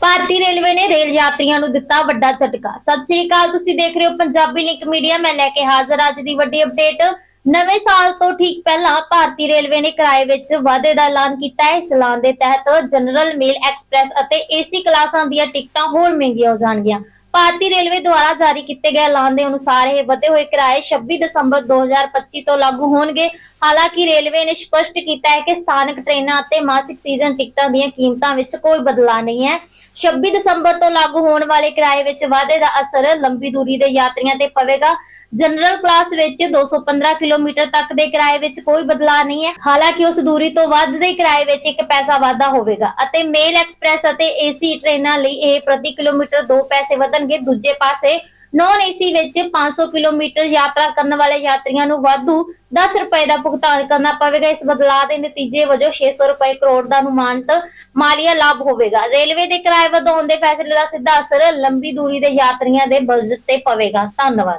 ਭਾਰਤੀ railway ਨੇ rail ਯਾਤਰੀਆਂ ਨੂੰ ਦਿੱਤਾ ਵੱਡਾ ਝਟਕਾ। ਸਤਿ ਸ਼੍ਰੀ ਅਕਾਲ, ਤੁਸੀਂ ਦੇਖ ਰਹੇ ਹੋ ਪੰਜਾਬੀ ਲਿੰਕ ਮੀਡੀਆ। ਮੈਂ ਲੈ ਕੇ ਹਾਜ਼ਰ ਅੱਜ ਦੀ ਵੱਡੀ ਅਪਡੇਟ ਨਵੇਂ ਸਾਲ ਤੋਂ ਠੀਕ ਪਹਿਲਾਂ ਭਾਰਤੀ ਰੇਲਵੇ ਨੇ ਕਿਰਾਏ ਵਿੱਚ ਵਾਧੇ ਦਾ ਐਲਾਨ ਕੀਤਾ ਹੈ। ਇਸ ਐਲਾਨ ਦੇ ਤਹਿਤ ਜਨਰਲ ਮੇਲ ਐਕਸਪ੍ਰੈਸ ਅਤੇ ਏਸੀ ਕਲਾਸਾਂ ਦੀਆਂ ਟਿਕਟਾਂ ਹੋਰ ਮਹਿੰਗੀਆਂ ਹੋ ਜਾਣਗੀਆਂ। ਭਾਰਤੀ ਰੇਲਵੇ ਦੁਆਰਾ ਜਾਰੀ ਕੀਤੇ ਗਏ ਐਲਾਨ ਦੇ ਅਨੁਸਾਰ ਇਹ ਵਧੇ ਹੋਏ ਕਿਰਾਏ 26 ਦਸੰਬਰ 2025 ਤੋਂ ਲਾਗੂ ਹੋਣਗੇ। ਹਾਲਾਂਕਿ ਰੇਲਵੇ ਨੇ ਸਪਸ਼ਟ ਕੀਤਾ ਹੈ ਕਿ ਸਥਾਨਕ ਟ੍ਰੇਨਾਂ ਅਤੇ ਮਾਸਿਕ ਸੀਜ਼ਨ ਟਿਕਟਾਂ ਦੀਆਂ ਕੀਮਤਾਂ ਵਿੱਚ ਕੋਈ ਬਦਲਾਅ ਨਹੀਂ ਹੈ। 26 ਦਸੰਬਰ ਤੋਂ ਲਾਗੂ ਹੋਣ ਵਾਲੇ ਕਿਰਾਏ ਵਿੱਚ ਵਾਧੇ ਦਾ ਅਸਰ ਲੰਬੀ ਦੂਰੀ ਦੇ ਯਾਤਰੀਆਂ ਤੇ ਪਵੇਗਾ। ਜਨਰਲ ਕਲਾਸ ਵਿੱਚ 215 ਕਿਲੋਮੀਟਰ ਤੱਕ ਦੇ ਕਿਰਾਏ ਵਿੱਚ ਕੋਈ ਬਦਲਾਅ ਨਹੀਂ ਹੈ। ਹਾਲਾਂਕਿ ਉਸ ਦੂਰੀ ਤੋਂ ਵੱਧ ਦੇ ਕਿਰਾਏ ਵਿੱਚ ਇੱਕ ਪੈਸਾ ਵਾਧਾ ਹੋਵੇਗਾ ਅਤੇ ਮੇਲ ਐਕਸਪ੍ਰੈਸ ਅਤੇ ਏਸੀ ਟ੍ਰੇਨਾਂ ਲਈ ਇਹ ਪ੍ਰਤੀ ਕਿਲੋਮੀਟਰ 2 ਪੈਸੇ ਵਧਣਗੇ। ਦੂਜੇ ਪਾਸੇ ਨੌਨ ਏਸੀ ਵਿੱਚ 500 ਕਿਲੋਮੀਟਰ ਯਾਤਰਾ ਕਰਨ ਵਾਲੇ ਯਾਤਰੀਆਂ ਨੂੰ ਵਾਧੂ 10 ਰੁਪਏ ਦਾ ਭੁਗਤਾਨ ਕਰਨਾ ਪਵੇਗਾ। ਇਸ ਬਦਲਾਅ ਦੇ ਨਤੀਜੇ ਵਜੋਂ 600 ਰੁਪਏ ਕਰੋੜ ਦਾ ਅਨੁਮਾਨਿਤ ਮਾਲੀਆ ਲਾਭ ਹੋਵੇਗਾ। ਰੇਲਵੇ ਦੇ ਕਿਰਾਏ ਵਧਾਉਣ ਦੇ ਫੈਸਲੇ ਦਾ ਸਿੱਧਾ ਅਸਰ ਲੰਬੀ ਦੂਰੀ ਦੇ ਯਾਤਰੀਆਂ ਦੇ ਬਜਟ ਤੇ ਪਵੇਗਾ। ਧੰਨਵਾਦ।